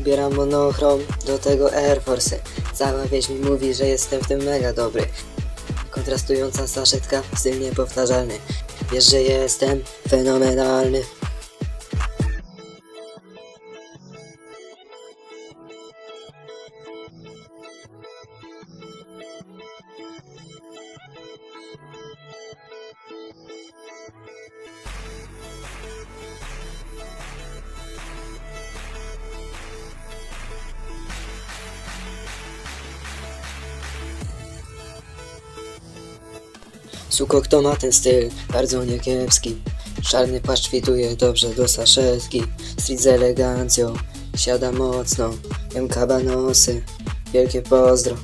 Ubieram monochrom, do tego Air Force. Cała wieś mi mówi, że jestem w tym mega dobry. Kontrastująca saszetka, styl niepowtarzalny. Wiesz, że jestem fenomenalny. Sukokto ma ten styl, bardzo niekiepski. Czarny płaszcz fituje dobrze do saszetki. Street z elegancją, siada mocno. MK banosy, wielkie pozdro.